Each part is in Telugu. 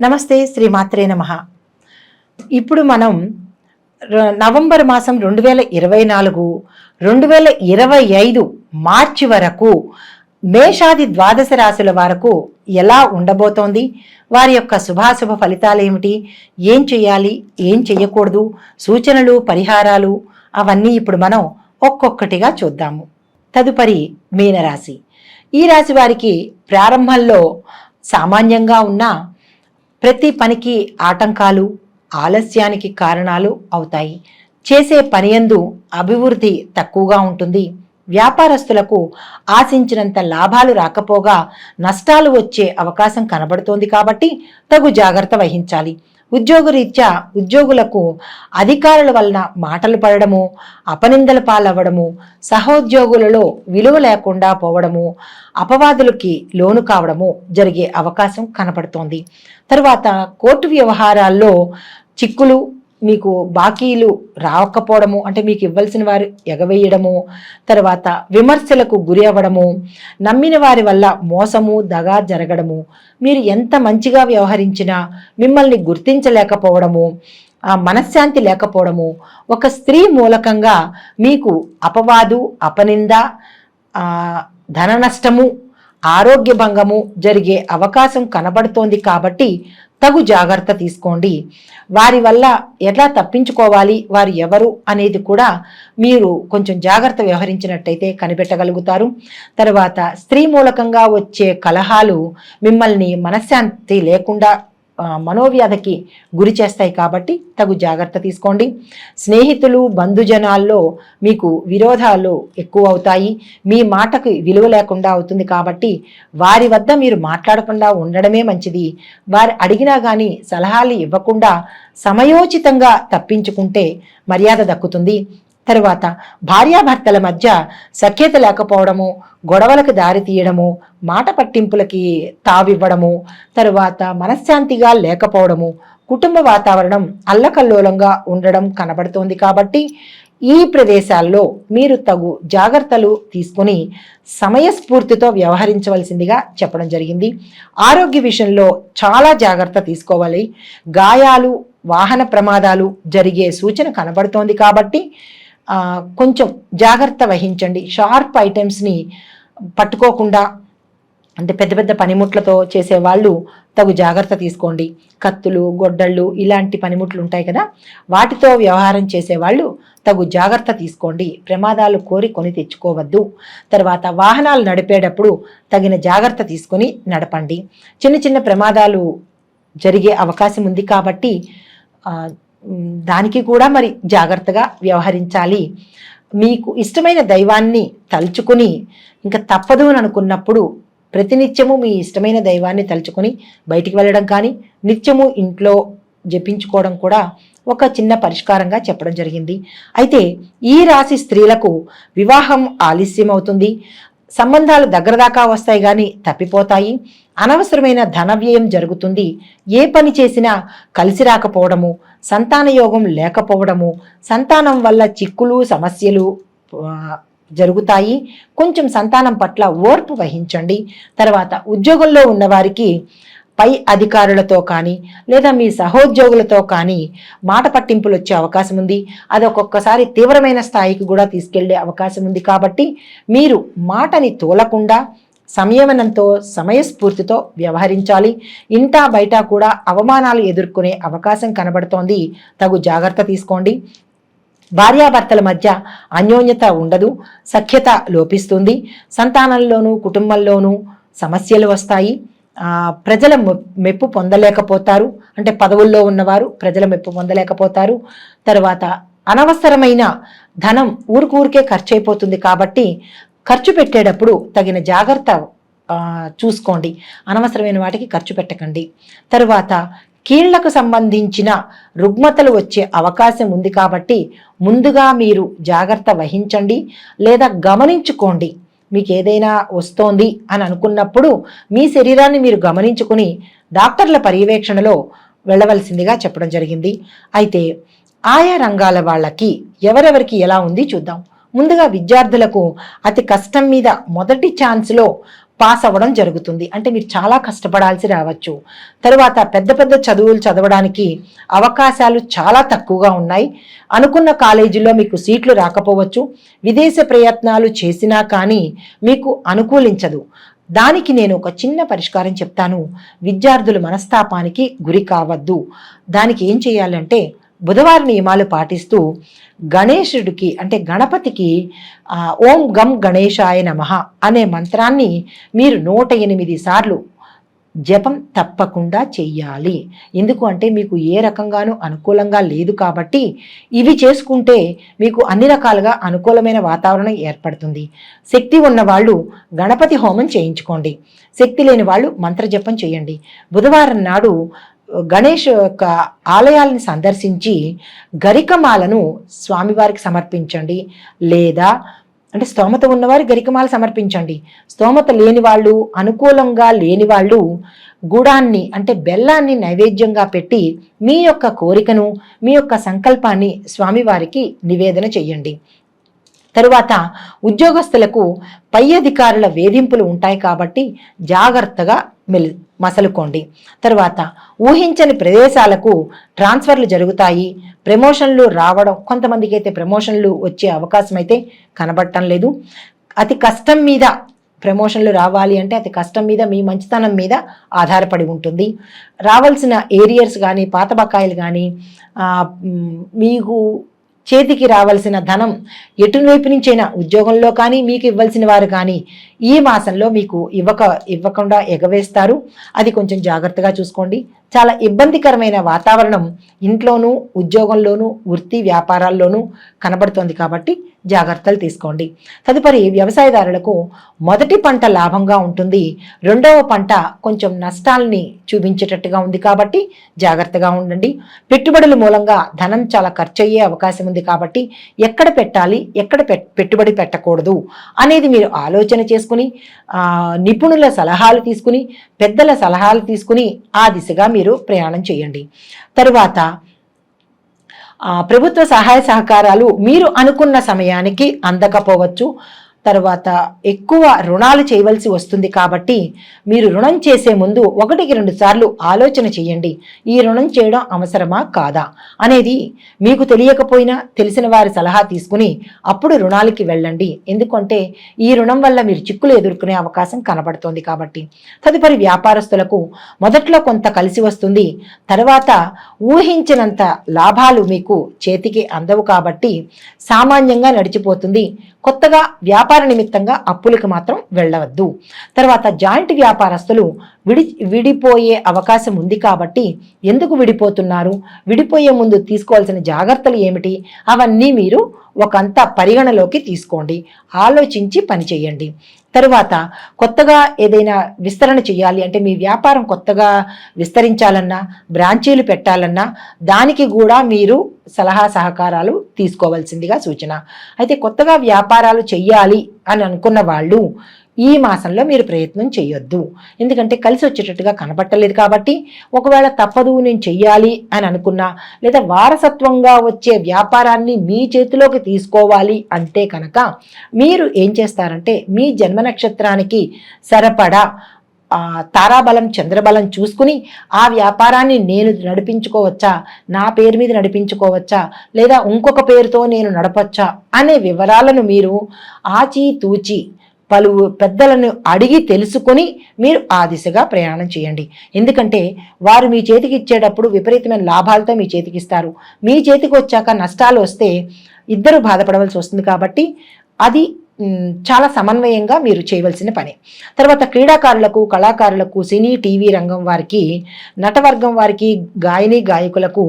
నమస్తే శ్రీ మాత్రే నమ. ఇప్పుడు మనం నవంబర్ మాసం రెండు వేల ఇరవై నాలుగు రెండు వేల ఇరవై ఐదు మార్చి వరకు మేషాది ద్వాదశ రాశుల వరకు ఎలా ఉండబోతోంది? వారి యొక్క శుభాశుభ ఫలితాలు ఏమిటి? ఏం చేయాలి? ఏం చేయకూడదు? సూచనలు పరిహారాలు అవన్నీ ఇప్పుడు మనం ఒక్కొక్కటిగా చూద్దాము. తదుపరి మీనరాశి. ఈ రాశి వారికి ప్రారంభంలో సామాన్యంగా ఉన్న ప్రతి పనికి ఆటంకాలు ఆలస్యానికి కారణాలు అవుతాయి. చేసే పనియందు అభివృద్ధి తక్కువగా ఉంటుంది. వ్యాపారస్తులకు ఆశించినంత లాభాలు రాకపోగా నష్టాలు వచ్చే అవకాశం కనబడుతోంది కాబట్టి తగు జాగ్రత్త వహించాలి. ఉద్యోగరీత్యా ఉద్యోగులకు అధికారుల వలన మాటలు పడడము అపనిందల పాలవ్వడము సహోద్యోగులలో విలువ లేకుండా పోవడము అపవాదులకి లోను కావడము జరిగే అవకాశం కనపడుతోంది. తర్వాత కోర్టు వ్యవహారాల్లో చిక్కులు మీకు బాకీలు రాకపోవడము అంటే మీకు ఇవ్వాల్సిన వారు ఎగవేయడము తర్వాత విమర్శలకు గురి అవ్వడము నమ్మిన వారి వల్ల మోసము దగా జరగడము మీరు ఎంత మంచిగా వ్యవహరించినా మిమ్మల్ని గుర్తించలేకపోవడము ఆ మనశ్శాంతి లేకపోవడము ఒక స్త్రీ మూలకంగా మీకు అపవాదు అపనింద ధన నష్టము ఆరోగ్య భంగము జరిగే అవకాశం కనబడుతోంది కాబట్టి తగు జాగ్రత్త తీసుకోండి. వారి వల్ల ఎలా తప్పించుకోవాలి వారు ఎవరు అనేది కూడా మీరు కొంచెం జాగ్రత్త వ్యవహరించినట్టయితే కనిపెట్టగలుగుతారు. తర్వాత స్త్రీ మూలకంగా వచ్చే కలహాలు మిమ్మల్ని మనశ్శాంతి లేకుండా మనోవ్యాధికి గురి చేస్తాయి కాబట్టి తగు జాగ్రత్త తీసుకోండి. స్నేహితులు బంధుజనాల్లో మీకు విరోధాలు ఎక్కువ అవుతాయి. మీ మాటకు విలువ లేకుండా అవుతుంది కాబట్టి వారి వద్ద మీరు మాట్లాడకుండా ఉండడమే మంచిది. వారు అడిగినా కానీ సలహాలు ఇవ్వకుండా సమయోచితంగా తప్పించుకుంటే మర్యాద దక్కుతుంది. తరువాత భార్యాభర్తల మధ్య సఖ్యత లేకపోవడము గొడవలకు దారి తీయడము మాట పట్టింపులకి తావివ్వడము తరువాత మనశ్శాంతిగా లేకపోవడము కుటుంబ వాతావరణం అల్లకల్లోలంగా ఉండడం కనబడుతోంది కాబట్టి ఈ ప్రదేశాల్లో మీరు తగు జాగ్రత్తలు తీసుకుని సమయస్ఫూర్తితో వ్యవహరించవలసిందిగా చెప్పడం జరిగింది. ఆరోగ్య విషయంలో చాలా జాగ్రత్త తీసుకోవాలి. గాయాలు వాహన ప్రమాదాలు జరిగే సూచన కనబడుతోంది కాబట్టి కొంచెం జాగ్రత్త వహించండి. షార్ప్ ఐటమ్స్ని పట్టుకోకుండా అంటే పెద్ద పెద్ద పనిముట్లతో చేసే వాళ్ళు తగు జాగ్రత్త తీసుకోండి. కత్తులు గొడ్డళ్ళు ఇలాంటి పనిముట్లు ఉంటాయి కదా వాటితో వ్యవహారం చేసేవాళ్ళు తగు జాగ్రత్త తీసుకోండి. ప్రమాదాలు కోరి కొని తెచ్చుకోవద్దు. తర్వాత వాహనాలు నడిపేటప్పుడు తగిన జాగ్రత్త తీసుకొని నడపండి. చిన్న చిన్న ప్రమాదాలు జరిగే అవకాశం ఉంది కాబట్టి దానికి కూడా మరి జాగ్రత్తగా వ్యవహరించాలి. మీకు ఇష్టమైన దైవాన్ని తలుచుకుని ఇంకా తప్పదు అని అనుకున్నప్పుడు ప్రతినిత్యము మీ ఇష్టమైన దైవాన్ని తలుచుకొని బయటికి వెళ్ళడం కానీ నిత్యము ఇంట్లో జపించుకోవడం కూడా ఒక చిన్న పరిష్కారంగా చెప్పడం జరిగింది. అయితే ఈ రాశి స్త్రీలకు వివాహం ఆలస్యం అవుతుంది సంబంధాలు దగ్గర దాకా వస్తాయి కానీ తప్పిపోతాయి. అనవసరమైన ధన వ్యయం జరుగుతుంది. ఏ పని చేసినా కలిసి రాకపోవడము సంతాన యోగం లేకపోవడము సంతానం వల్ల చిక్కులు సమస్యలు జరుగుతాయి. కొంచెం సంతానం పట్ల ఓర్పు వహించండి. తర్వాత ఉద్యోగంలో ఉన్నవారికి పై అధికారులతో కానీ లేదా మీ సహోద్యోగులతో కానీ మాట పట్టింపులు వచ్చే అవకాశం ఉంది. అది ఒక్కొక్కసారి తీవ్రమైన స్థాయికి కూడా తీసుకెళ్ళే అవకాశం ఉంది. కాబట్టి మీరు మాటని తోలకుండా సంయమనంతో సమయస్ఫూర్తితో వ్యవహరించాలి. ఇంటా బయట కూడా అవమానాలు ఎదుర్కొనే అవకాశం కనబడుతోంది. తగు జాగ్రత్త తీసుకోండి. భార్యాభర్తల మధ్య అన్యోన్యత ఉండదు. సఖ్యత లోపిస్తుంది. సంతానంలోనూ కుటుంబంలోనూ సమస్యలు వస్తాయి. ప్రజల మె- మెప్పు పొందలేకపోతారు. అంటే పదవుల్లో ఉన్నవారు ప్రజల మెప్పు పొందలేకపోతారు. తర్వాత అనవసరమైన ధనం ఊరికూరికే ఖర్చు అయిపోతుంది కాబట్టి ఖర్చు పెట్టేటప్పుడు తగిన జాగ్రత్త చూసుకోండి. అనవసరమైన వాటికి ఖర్చు పెట్టకండి. తరువాత కీళ్ళకు సంబంధించిన రుగ్మతలు వచ్చే అవకాశం ఉంది కాబట్టి ముందుగా మీరు జాగ్రత్త వహించండి లేదా గమనించుకోండి. మీకు ఏదైనా వస్తోంది అని అనుకున్నప్పుడు మీ శరీరాన్ని మీరు గమనించుకుని డాక్టర్ల పర్యవేక్షణలో వెళ్ళవలసిందిగా చెప్పడం జరిగింది. అయితే ఆయా రంగాల వాళ్ళకి ఎవరెవరికి ఎలా ఉంది చూద్దాం. ముందుగా విద్యార్థులకు అతి కష్టం మీద మొదటి ఛాన్స్లో పాస్ అవ్వడం జరుగుతుంది. అంటే మీరు చాలా కష్టపడాల్సి రావచ్చు. తరువాత పెద్ద పెద్ద చదువులు చదవడానికి అవకాశాలు చాలా తక్కువగా ఉన్నాయి. అనుకున్న కాలేజీలో మీకు సీట్లు రాకపోవచ్చు. విదేశ ప్రయత్నాలు చేసినా కానీ మీకు అనుకూలించదు. దానికి నేను ఒక చిన్న పరిష్కారం చెప్తాను. విద్యార్థుల మనస్తాపానికి గురి కావద్దు. దానికి ఏం చేయాలంటే బుధవార నియమాలు పాటిస్తూ గణేశుడికి అంటే గణపతికి ఓం గం గణేశాయ నమః అనే మంత్రాన్ని మీరు నూట ఎనిమిది సార్లు జపం తప్పకుండా చెయ్యాలి. ఎందుకు అంటే మీకు ఏ రకంగానూ అనుకూలంగా లేదు కాబట్టి ఇవి చేసుకుంటే మీకు అన్ని రకాలుగా అనుకూలమైన వాతావరణం ఏర్పడుతుంది. శక్తి ఉన్న వాళ్ళు గణపతి హోమం చేయించుకోండి. శక్తి లేని వాళ్ళు మంత్రజపం చేయండి. బుధవారం నాడు గణేష్ యొక్క ఆలయాలను సందర్శించి గరికమాలను స్వామివారికి సమర్పించండి. లేదా అంటే స్తోమత ఉన్నవారు గరికమాల సమర్పించండి. స్తోమత లేని వాళ్ళు అనుకూలంగా లేని వాళ్ళు గుడాన్ని అంటే బెల్లాన్ని నైవేద్యంగా పెట్టి మీ యొక్క కోరికను మీ యొక్క సంకల్పాన్ని స్వామివారికి నివేదన చేయండి తరువాత ఉద్యోగస్తులకు పై అధికారుల వేధింపులు ఉంటాయి కాబట్టి జాగ్రత్తగా మెలి మసలుకోండి. తర్వాత ఊహించని ప్రదేశాలకు ట్రాన్స్ఫర్లు జరుగుతాయి. ప్రమోషన్లు రావడం కొంతమందికి అయితే ప్రమోషన్లు వచ్చే అవకాశం అయితే కనబడటం లేదు. అతి కష్టం మీద ప్రమోషన్లు రావాలి అంటే అతి కష్టం మీద మీ మంచితనం మీద ఆధారపడి ఉంటుంది. రావాల్సిన ఏరియర్స్ కానీ పాత బకాయిలు కానీ మీకు చేతికి రావాల్సిన ధనం ఎటువైపు నుంచైనా ఉద్యోగంలో కానీ మీకు ఇవ్వాల్సిన వారు కానీ ఈ మాసంలో మీకు ఇవ్వక ఇవ్వకుండా ఎగవేస్తారు. అది కొంచెం జాగ్రత్తగా చూసుకోండి. చాలా ఇబ్బందికరమైన వాతావరణం ఇంట్లోనూ ఉద్యోగంలోనూ వృత్తి వ్యాపారాల్లోనూ కనబడుతోంది కాబట్టి జాగ్రత్తలు తీసుకోండి. తదుపరి వ్యవసాయదారులకు మొదటి పంట లాభంగా ఉంటుంది. రెండవ పంట కొంచెం నష్టాల్ని చూపించేటట్టుగా ఉంది కాబట్టి జాగ్రత్తగా ఉండండి. పెట్టుబడుల మూలంగా ధనం చాలా ఖర్చు అయ్యే అవకాశం ఉంది కాబట్టి ఎక్కడ పెట్టాలి ఎక్కడ పెట్- పెట్టుబడి పెట్టకూడదు అనేది మీరు ఆలోచన చేసుకుని నిపుణుల సలహాలు తీసుకుని పెద్దల సలహాలు తీసుకుని ఆ దిశగా మీరు ప్రయాణం చేయండి. తరువాత ఆ, ప్రభుత్వ సహాయ సహకారాలు మీరు అనుకున్న సమయానికి అందకపోవచ్చు. తర్వాత ఎక్కువ రుణాలు చేయవలసి వస్తుంది కాబట్టి మీరు రుణం చేసే ముందు ఒకటికి రెండు సార్లు ఆలోచన చేయండి. ఈ రుణం చేయడం అవసరమా కాదా? అనేది మీకు తెలియకపోయినా తెలిసిన వారి సలహా తీసుకుని అప్పుడు రుణాలకి వెళ్ళండి. ఎందుకంటే ఈ రుణం వల్ల మీరు చిక్కులు ఎదుర్కొనే అవకాశం కనబడుతోంది కాబట్టి. తదుపరి వ్యాపారస్తులకు మొదట్లో కొంత కలిసి వస్తుంది. తర్వాత ఊహించినంత లాభాలు మీకు చేతికి అందవు కాబట్టి సామాన్యంగా నడిచిపోతుంది. కొత్తగా వ్యాపార నిమిత్తంగా అప్పులకు మాత్రం వెళ్ళవద్దు. తర్వాత జాయింట్ వ్యాపారస్తులు విడి విడిపోయే అవకాశం ఉంది కాబట్టి ఎందుకు విడిపోతున్నారు? విడిపోయే ముందు తీసుకోవాల్సిన జాగ్రత్తలు ఏమిటి? అవన్నీ మీరు ఒకంత పరిగణలోకి తీసుకోండి. ఆలోచించి పని చేయండి. తరువాత కొత్తగా ఏదైనా విస్తరణ చేయాలి అంటే మీ వ్యాపారం కొత్తగా విస్తరించాలన్నా బ్రాంచీలు పెట్టాలన్నా దానికి కూడా మీరు సలహా సహకారాలు తీసుకోవాల్సిందిగా సూచన. అయితే కొత్తగా వ్యాపారాలు చెయ్యాలి అని అనుకున్న వాళ్ళు ఈ మాసంలో మీరు ప్రయత్నం చేయొద్దు. ఎందుకంటే కలిసి వచ్చేటట్టుగా కనపట్టలేదు కాబట్టి ఒకవేళ తప్పదు నేను చెయ్యాలి అని అనుకున్నా లేదా వారసత్వంగా వచ్చే వ్యాపారాన్ని మీ చేతిలోకి తీసుకోవాలి అంటే కనుక మీరు ఏం చేస్తారంటే మీ జన్మ నక్షత్రానికి సరిపడా తారాబలం చంద్రబలం చూసుకుని ఆ వ్యాపారాన్ని నేను నడిపించుకోవచ్చా? నా పేరు మీద నడిపించుకోవచ్చా? లేదా ఇంకొక పేరుతో నేను నడపచ్చా? అనే వివరాలను మీరు ఆచితూచి పలు పెద్దలను అడిగి తెలుసుకొని మీరు ఆ దిశగా ప్రయాణం చేయండి. ఎందుకంటే వారు మీ చేతికి ఇచ్చేటప్పుడు విపరీతమైన లాభాలతో మీ చేతికి ఇస్తారు. మీ చేతికి వచ్చాక నష్టాలు వస్తే ఇద్దరు బాధపడవలసి వస్తుంది కాబట్టి అది చాలా సమన్వయంగా మీరు చేయవలసిన పని. తర్వాత క్రీడాకారులకు కళాకారులకు సినీ టీవీ రంగం వారికి నటవర్గం వారికి గాయని గాయకులకు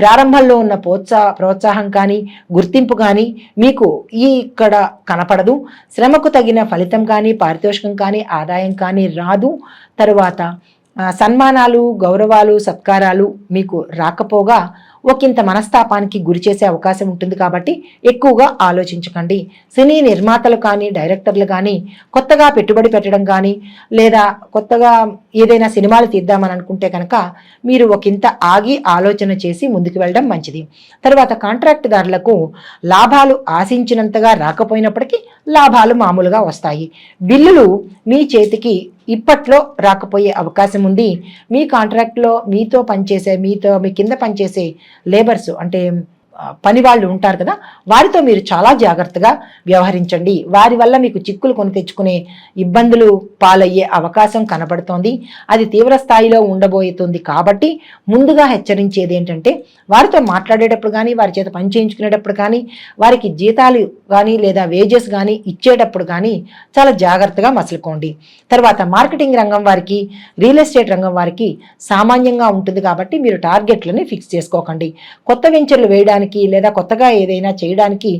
ప్రారంభంలో ఉన్న ప్రోత్సాహ ప్రోత్సాహం కానీ గుర్తింపు కానీ మీకు ఈ ఇక్కడ కనపడదు. శ్రమకు తగిన ఫలితం కానీ పారితోషికం కానీ ఆదాయం కానీ రాదు. తరువాత సన్మానాలు గౌరవాలు సత్కారాలు మీకు రాకపోగా ఒకంత మనస్తాపానికి గురి చేసే అవకాశం ఉంటుంది కాబట్టి ఎక్కువగా ఆలోచించకండి. సినీ నిర్మాతలు కానీ డైరెక్టర్లు కానీ కొత్తగా పెట్టుబడి పెట్టడం కానీ లేదా కొత్తగా ఏదైనా సినిమాలు తీద్దామని అనుకుంటే కనుక మీరు ఒకంత ఆగి ఆలోచన చేసి ముందుకు వెళ్ళడం మంచిది. తర్వాత కాంట్రాక్టుదారులకు లాభాలు ఆశించినంతగా రాకపోయినప్పటికీ లాభాలు మామూలుగా వస్తాయి. బిల్లులు మీ చేతికి ఇప్పట్లో రాకపోయే అవకాశం ఉంది. మీ కాంట్రాక్ట్లో మీతో పనిచేసే మీతో మీ కింద పనిచేసే లేబర్స్ అంటే పని వాళ్ళు ఉంటారు కదా వారితో మీరు చాలా జాగ్రత్తగా వ్యవహరించండి. వారి వల్ల మీకు చిక్కులు కొని తెచ్చుకునే ఇబ్బందులు పాలయ్యే అవకాశం కనబడుతోంది. అది తీవ్ర స్థాయిలో ఉండబోతుంది కాబట్టి ముందుగా హెచ్చరించేది ఏంటంటే వారితో మాట్లాడేటప్పుడు కానీ వారి చేత పని చేయించుకునేటప్పుడు కానీ వారికి జీతాలు కానీ లేదా వేజెస్ కానీ ఇచ్చేటప్పుడు కానీ చాలా జాగ్రత్తగా మసులుకోండి. తర్వాత మార్కెటింగ్ రంగం వారికి రియల్ ఎస్టేట్ రంగం వారికి సామాన్యంగా ఉంటుంది కాబట్టి మీరు టార్గెట్లని ఫిక్స్ చేసుకోకండి. కొత్త వెంచర్లు వేయడానికి లేదా కొత్తగా ఏదైనా చేయడానికి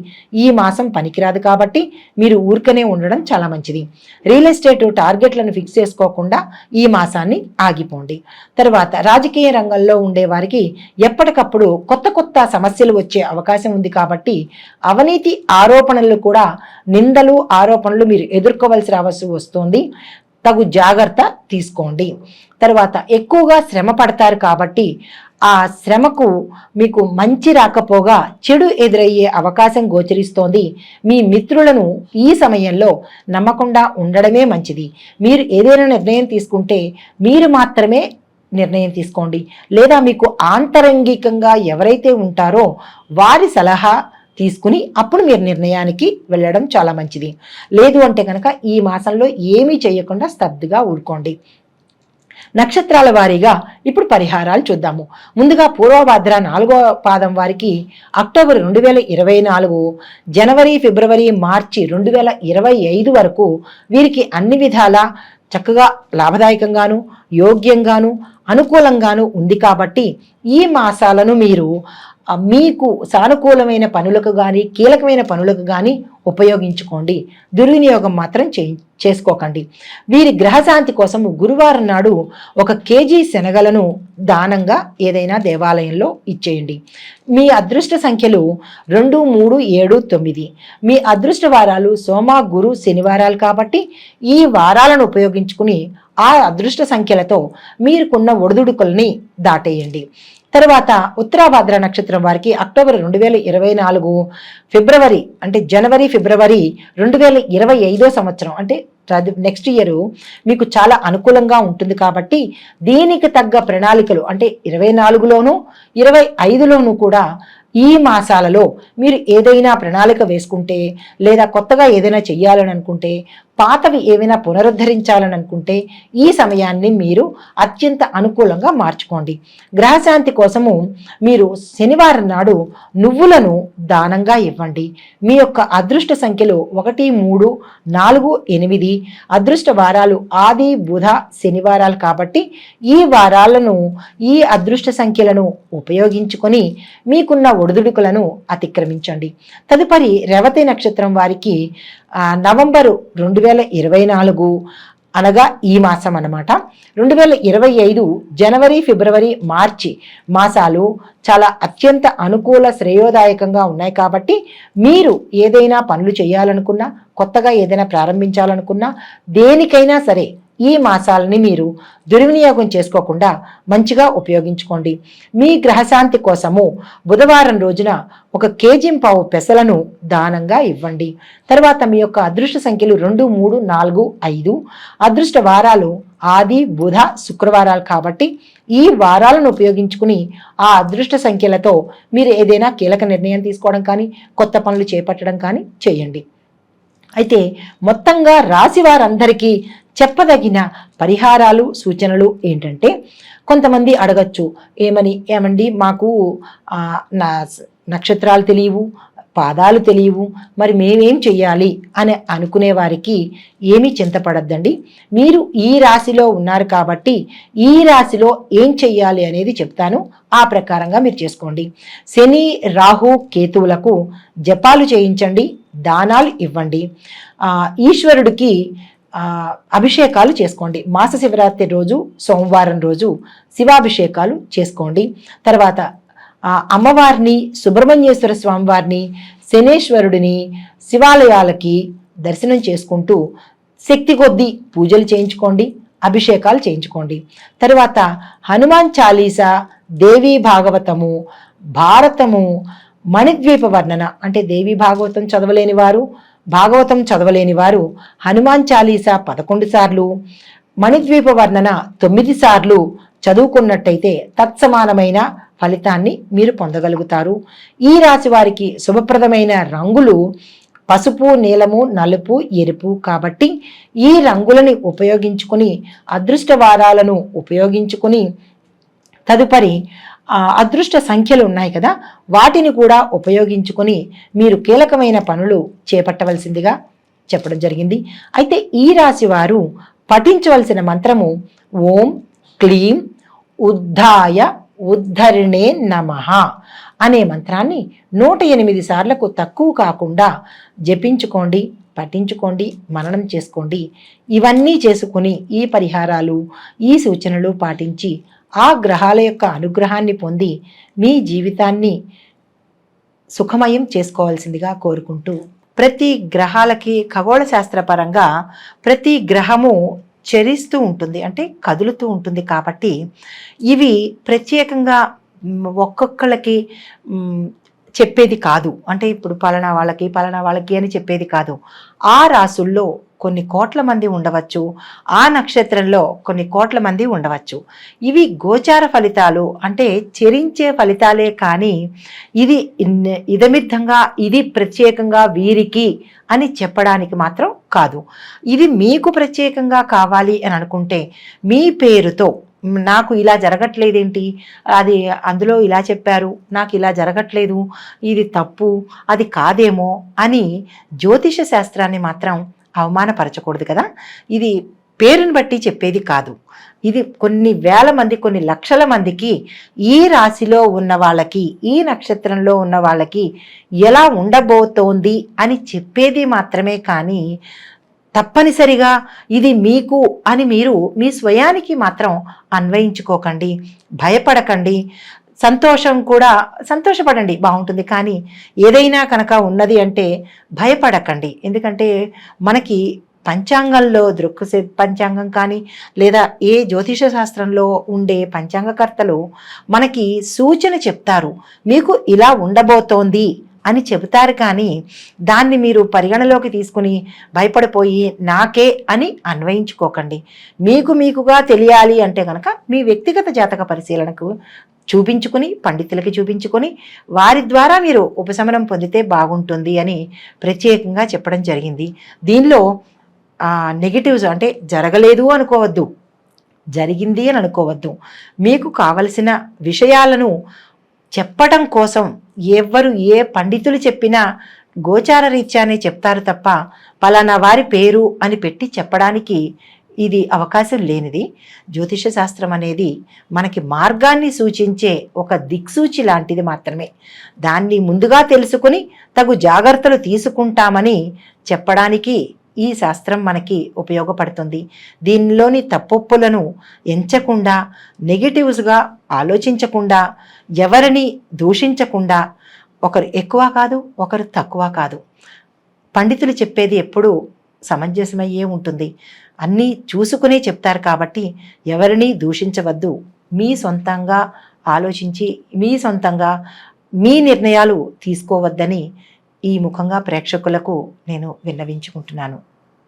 ఈ మాసం పనికిరాదు కాబట్టి మీరు ఊరికనే ఉండడం చాలా మంచిది. రియల్ ఎస్టేట్ టార్గెట్లను ఫిక్స్ చేసుకోకుండా ఈ మాసాన్ని ఆగిపోండి. తర్వాత రాజకీయ రంగంలో ఉండే వారికి ఎప్పటికప్పుడు కొత్త కొత్త సమస్యలు వచ్చే అవకాశం ఉంది కాబట్టి అవినీతి ఆరోపణలు కూడా నిందలు ఆరోపణలు మీరు ఎదుర్కోవలసి రావాల్సి వస్తుంది. తగు జాగ్రత్త తీసుకోండి. తర్వాత ఎక్కువగా శ్రమ పడతారు కాబట్టి ఆ శ్రమకు మీకు మంచి రాకపోగా చెడు ఎదురయ్యే అవకాశం గోచరిస్తోంది. మీ మిత్రులను ఈ సమయంలో నమ్మకుండా ఉండడమే మంచిది. మీరు ఏదైనా నిర్ణయం తీసుకుంటే మీరు మాత్రమే నిర్ణయం తీసుకోండి. లేదా మీకు ఆంతరంగికంగా ఎవరైతే ఉంటారో వారి సలహా తీసుకుని అప్పుడు మీరు నిర్ణయానికి వెళ్ళడం చాలా మంచిది. లేదు అంటే కనుక ఈ మాసంలో ఏమీ చేయకుండా స్తబ్దుగా ఊరుకోండి. నక్షత్రాల వారీగా ఇప్పుడు పరిహారాలు చూద్దాము. ముందుగా పూర్వభాద్ర నాలుగో పాదం వారికి అక్టోబర్ రెండు వేల ఇరవై నాలుగు జనవరి ఫిబ్రవరి మార్చి రెండు వేల ఇరవై ఐదు వరకు వీరికి అన్ని విధాల చక్కగా లాభదాయకంగాను యోగ్యంగాను అనుకూలంగాను ఉంది కాబట్టి ఈ మాసాలను మీరు మీకు సానుకూలమైన పనులకు కానీ కీలకమైన పనులకు కానీ ఉపయోగించుకోండి. దుర్వినియోగం మాత్రం చే చేసుకోకండి. వీరి గ్రహశాంతి కోసం గురువారం నాడు ఒక కేజీ శనగలను దానంగా ఏదైనా దేవాలయంలో ఇచ్చేయండి. మీ అదృష్ట సంఖ్యలు రెండు మూడు ఏడు తొమ్మిది. మీ అదృష్ట వారాలు సోమ గురు శనివారాలు కాబట్టి ఈ వారాలను ఉపయోగించుకుని ఆ అదృష్ట సంఖ్యలతో మీరుకున్న ఒడిదుడుకుల్ని దాటేయండి. తర్వాత ఉత్తరాభాద్ర నక్షత్రం వారికి అక్టోబర్ రెండు వేల ఇరవై నాలుగు ఫిబ్రవరి అంటే జనవరి ఫిబ్రవరి రెండు వేల ఇరవై ఐదో సంవత్సరం అంటే నెక్స్ట్ ఇయర్ మీకు చాలా అనుకూలంగా ఉంటుంది కాబట్టి దీనికి తగ్గ ప్రణాళికలు అంటే ఇరవై నాలుగులోను ఇరవై ఐదులోను కూడా ఈ మాసాలలో మీరు ఏదైనా ప్రణాళిక వేసుకుంటే లేదా కొత్తగా ఏదైనా చెయ్యాలని అనుకుంటే పాతవి ఏవైనా పునరుద్ధరించాలని అనుకుంటే ఈ సమయాన్ని మీరు అత్యంత అనుకూలంగా మార్చుకోండి. గ్రహశాంతి కోసము మీరు శనివారం నాడు నువ్వులను దానంగా ఇవ్వండి. మీ యొక్క అదృష్ట సంఖ్యలు ఒకటి మూడు నాలుగు ఎనిమిది. అదృష్ట వారాలు ఆది బుధ శనివారాలు కాబట్టి ఈ వారాలను ఈ అదృష్ట సంఖ్యలను ఉపయోగించుకొని మీకున్న ఒడిదుడుకులను అతిక్రమించండి. తదుపరి రేవతి నక్షత్రం వారికి నవంబరు రెండు వేల ఇరవై నాలుగు అనగా ఈ మాసం అన్నమాట. రెండు వేల ఇరవై ఐదు జనవరి ఫిబ్రవరి మార్చి మాసాలు చాలా అత్యంత అనుకూల శ్రేయోదాయకంగా ఉన్నాయి కాబట్టి మీరు ఏదైనా పనులు చేయాలనుకున్నా కొత్తగా ఏదైనా ప్రారంభించాలనుకున్నా దేనికైనా సరే ఈ మాసాలని మీరు దుర్వినియోగం చేసుకోకుండా మంచిగా ఉపయోగించుకోండి. మీ గ్రహశాంతి కోసము బుధవారం రోజున ఒక కేజీ పావు పెసలను దానంగా ఇవ్వండి. తర్వాత మీ యొక్క అదృష్ట సంఖ్యలు రెండు మూడు నాలుగు ఐదు. అదృష్ట వారాలు ఆది బుధ శుక్రవారాలు కాబట్టి ఈ వారాలను ఉపయోగించుకుని ఆ అదృష్ట సంఖ్యలతో మీరు ఏదైనా కీలక నిర్ణయం తీసుకోవడం కానీ కొత్త పనులు చేపట్టడం కానీ చేయండి. అయితే మొత్తంగా రాశి వారందరికీ చెప్పదగిన పరిహారాలు సూచనలు ఏంటంటే కొంతమంది అడగచ్చు ఏమని ఏమండి మాకు నా నక్షత్రాలు తెలియవు పాదాలు తెలియవు మరి మేమేం చెయ్యాలి? అని అనుకునే వారికి ఏమీ చింతపడద్దండి మీరు ఈ రాశిలో ఉన్నారు కాబట్టి ఈ రాశిలో ఏం చెయ్యాలి అనేది చెప్తాను. ఆ ప్రకారంగా మీరు చేసుకోండి. శని రాహు కేతువులకు జపాలు చేయించండి దానాలు ఇవ్వండి. ఈశ్వరుడికి అభిషేకాలు చేసుకోండి. మాస శివరాత్రి రోజు సోమవారం రోజు శివాభిషేకాలు చేసుకోండి. తర్వాత అమ్మవారిని సుబ్రహ్మణ్యేశ్వర స్వామివారిని శనేశ్వరుడిని శివాలయాలకి దర్శనం చేసుకుంటూ శక్తి కొద్దీ పూజలు చేయించుకోండి అభిషేకాలు చేయించుకోండి. తర్వాత హనుమాన్ చాలీసా దేవీ భాగవతము భారతము మణిద్వీప వర్ణన అంటే దేవీ భాగవతం చదవలేని వారు భాగవతం చదవలేని వారు హనుమాన్ చాలీసా పదకొండు సార్లు మణిద్వీప వర్ణన తొమ్మిది సార్లు చదువుకున్నట్టయితే తత్సమానమైన ఫలితాన్ని మీరు పొందగలుగుతారు. ఈ రాశి వారికి శుభప్రదమైన రంగులు పసుపు నీలము నలుపు ఎరుపు. కాబట్టి ఈ రంగులని ఉపయోగించుకుని అదృష్టవారాలను ఉపయోగించుకుని తదుపరి అదృష్ట సంఖ్యలు ఉన్నాయి కదా వాటిని కూడా ఉపయోగించుకొని మీరు కీలకమైన పనులు చేపట్టవలసిందిగా చెప్పడం జరిగింది. అయితే ఈ రాశి వారు పఠించవలసిన మంత్రము ఓం క్లీం ఉద్ధాయ ఉద్ధరిణే నమః అనే మంత్రాన్ని నూట ఎనిమిది సార్లకు తక్కువ కాకుండా జపించుకోండి పఠించుకోండి మననం చేసుకోండి. ఇవన్నీ చేసుకుని ఈ పరిహారాలు ఈ సూచనలు పాటించి ఆ గ్రహాల యొక్క అనుగ్రహాన్ని పొంది మీ జీవితాన్ని సుఖమయం చేసుకోవాల్సిందిగా కోరుకుంటూ ప్రతి గ్రహాలకి ఖగోళ శాస్త్రపరంగా ప్రతి గ్రహము చరిస్తూ ఉంటుంది అంటే కదులుతూ ఉంటుంది కాబట్టి ఇవి ప్రత్యేకంగా ఒక్కొక్కళ్ళకి చెప్పేది కాదు. అంటే ఇప్పుడు పలానా వాళ్ళకి పలానా వాళ్ళకి అని చెప్పేది కాదు. ఆ రాసుల్లో కొన్ని కోట్ల మంది ఉండవచ్చు. ఆ నక్షత్రంలో కొన్ని కోట్ల మంది ఉండవచ్చు. ఇవి గోచార ఫలితాలు అంటే చెరించే ఫలితాలే కానీ ఇది ఇన్- ఇదమిద్ధంగా ఇది ప్రత్యేకంగా వీరికి అని చెప్పడానికి మాత్రం కాదు. ఇది మీకు ప్రత్యేకంగా కావాలి అని అనుకుంటే మీ పేరుతో నాకు ఇలా జరగట్లేదేంటి? అది అందులో ఇలా చెప్పారు నాకు ఇలా జరగట్లేదు ఇది తప్పు అది కాదేమో అని జ్యోతిష శాస్త్రాన్ని మాత్రం అవమానపరచకూడదు కదా? ఇది పేరుని బట్టి చెప్పేది కాదు. ఇది కొన్ని వేల మంది కొన్ని లక్షల మందికి ఈ రాశిలో ఉన్న వాళ్ళకి ఈ నక్షత్రంలో ఉన్న వాళ్ళకి ఎలా ఉండబోతోంది అని చెప్పేది మాత్రమే కానీ తప్పనిసరిగా ఇది మీకు అని మీరు మీ స్వయానికి మాత్రం అన్వయించుకోకండి భయపడకండి. సంతోషం కూడా సంతోషపడండి బాగుంటుంది. కానీ ఏదైనా కనుక ఉన్నది అంటే భయపడకండి. ఎందుకంటే మనకి పంచాంగంలో దృక్సే పంచాంగం కానీ లేదా ఏ జ్యోతిష శాస్త్రంలో ఉండే పంచాంగకర్తలు మనకి సూచన చెప్తారు. మీకు ఇలా ఉండబోతోంది. అని చెబుతారు కానీ దాన్ని మీరు పరిగణలోకి తీసుకుని భయపడిపోయి నాకే అని అన్వయించుకోకండి. మీకు మీకుగా తెలియాలి అంటే కనుక మీ వ్యక్తిగత జాతక పరిశీలనకు చూపించుకుని పండితులకి చూపించుకొని వారి ద్వారా మీరు ఉపశమనం పొందితే బాగుంటుంది అని ప్రత్యేకంగా చెప్పడం జరిగింది. దీనిలో నెగిటివ్స్ అంటే జరగలేదు అనుకోవద్దు. జరిగింది అని అనుకోవద్దు. మీకు కావలసిన విషయాలను చెప్పటం కోసం ఎవ్వరు ఏ పండితులు చెప్పినా గోచార రీత్యానే చెప్తారు తప్ప పలానా వారి పేరు అని పెట్టి చెప్పడానికి ఇది అవకాశం లేనిది. జ్యోతిష శాస్త్రం అనేది మనకి మార్గాన్ని సూచించే ఒక దిక్సూచి లాంటిది మాత్రమే. దాన్ని ముందుగా తెలుసుకుని తగు జాగ్రత్తలు తీసుకుంటామని చెప్పడానికి ఈ శాస్త్రం మనకి ఉపయోగపడుతుంది. దీనిలోని తప్పొప్పులను ఎంచకుండా నెగిటివ్స్గా ఆలోచించకుండా ఎవరిని దూషించకుండా ఒకరు ఎక్కువ కాదు ఒకరు తక్కువ కాదు. పండితులు చెప్పేది ఎప్పుడూ సమంజసమయ్యే ఉంటుంది. అన్నీ చూసుకునే చెప్తారు కాబట్టి ఎవరిని దూషించవద్దు. మీ సొంతంగా ఆలోచించి మీ సొంతంగా మీ నిర్ణయాలు తీసుకోవద్దని ఈ ముఖంగా ప్రేక్షకులకు నేను విన్నవించుకుంటున్నాను.